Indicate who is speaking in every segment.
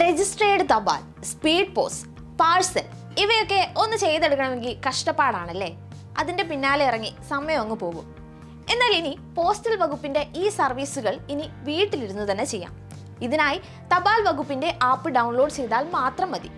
Speaker 1: Registered തപാൽ speed post parcel ഇവയൊക്കെ ഒന്ന് ചെയ്തെടുക്കണമെങ്കിൽ കഷ്ടപ്പാടാണല്ലേ? അതിന്റെ പിന്നാലെ ഇറങ്ങി സമയം അങ്ങ് പോകും. എന്നാൽ ഇനി പോസ്റ്റൽ വകുപ്പിന്റെ ഈ സർവീസുകൾ ഇനി വീട്ടിലിരുന്ന് തന്നെ ചെയ്യാം. ഇതിനായി തപാൽ വകുപ്പിന്റെ ആപ്പ് ഡൗൺലോഡ് ചെയ്താൽ മാത്രം മതി.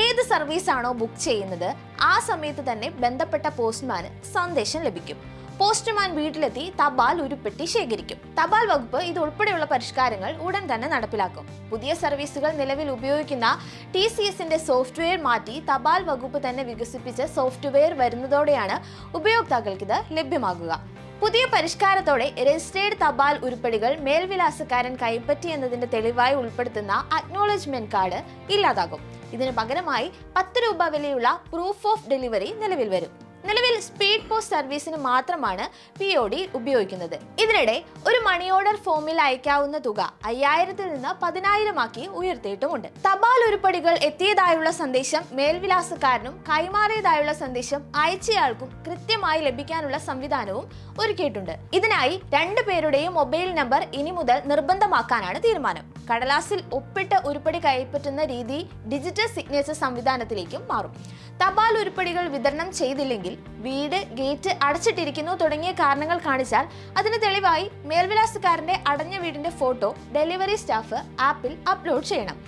Speaker 1: ഏത് സർവീസാണോ ബുക്ക് ചെയ്യുന്നത് ആ സമയത്ത് തന്നെ ബന്ധപ്പെട്ട പോസ്റ്റ്മാന് സന്ദേശം ലഭിക്കും. പോസ്റ്റ്മാൻ വീട്ടിലെത്തി തപാൽ ഉരുപ്പെട്ടി ശേഖരിക്കും. തപാൽ വകുപ്പ് ഇത് ഉൾപ്പെടെയുള്ള പരിഷ്കാരങ്ങൾ ഉടൻ തന്നെ നടപ്പിലാക്കും. പുതിയ സർവീസുകൾ നിലവിൽ ഉപയോഗിക്കുന്ന ടി സി എസിന്റെ സോഫ്റ്റ്വെയർ മാറ്റി തപാൽ വകുപ്പ് തന്നെ വികസിപ്പിച്ച സോഫ്റ്റ്വെയർ വരുന്നതോടെയാണ് ഉപയോക്താക്കൾക്ക് ഇത് ലഭ്യമാകുക. പുതിയ പരിഷ്കാരത്തോടെ രജിസ്റ്റേർഡ് തപാൽ ഉരുപ്പടികൾ മേൽവിലാസക്കാരൻ കൈപ്പറ്റി എന്നതിന്റെ തെളിവായി ഉൾപ്പെടുത്തുന്ന അക്നോളജ്മെന്റ് കാർഡ് ഇല്ലാതാകും. ഇതിന് പകരമായി പത്ത് രൂപ വിലയുള്ള പ്രൂഫ് ഓഫ് ഡെലിവറി നിലവിൽ വരും. നിലവിൽ സ്പീഡ് പോസ്റ്റ് സർവീസിന് മാത്രമാണ് പി ഒ ഡി ഉപയോഗിക്കുന്നത്. ഇതിനിടെ ഒരു മണി ഓർഡർ ഫോമിൽ അയക്കാവുന്ന തുക അയ്യായിരത്തിൽ നിന്ന് പതിനായിരമാക്കി ഉയർത്തിയിട്ടുമുണ്ട്. തപാൽ ഉരുപ്പടികൾ എത്തിയതായുള്ള സന്ദേശം മേൽവിലാസക്കാരനും കൈമാറിയതായുള്ള സന്ദേശം അയച്ചയാൾക്കും കൃത്യമായി ലഭിക്കാനുള്ള സംവിധാനവും ഒരുക്കിയിട്ടുണ്ട്. ഇതിനായി രണ്ടു പേരുടെയും മൊബൈൽ നമ്പർ ഇനി മുതൽ നിർബന്ധമാക്കാനാണ് തീരുമാനം. കടലാസിൽ ഒപ്പിട്ട് ഉരുപ്പടി കൈപ്പറ്റുന്ന രീതി ഡിജിറ്റൽ സിഗ്നേച്ചർ സംവിധാനത്തിലേക്കും മാറും. തപാൽ ഉരുപ്പടികൾ വിതരണം ചെയ്തില്ലെങ്കിൽ വീട് ഗേറ്റ് അടച്ചിട്ടിരിക്കുന്നു തുടങ്ങിയ കാരണങ്ങൾ കാണിച്ചാൽ അതിന് തെളിവായി മേൽവിലാസക്കാരന്റെ അടഞ്ഞ വീടിന്റെ ഫോട്ടോ ഡെലിവറി സ്റ്റാഫ് ആപ്പിൽ അപ്ലോഡ് ചെയ്യണം.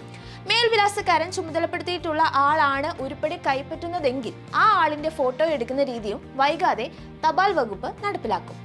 Speaker 1: മേൽവിലാസക്കാരൻ ചുമതലപ്പെടുത്തിയിട്ടുള്ള ആളാണ് ഉരുപ്പടി കൈപ്പറ്റുന്നതെങ്കിൽ ആ ആളിന്റെ ഫോട്ടോ എടുക്കുന്ന രീതിയും വൈകാതെ തപാൽ വകുപ്പ് നടപ്പിലാക്കും.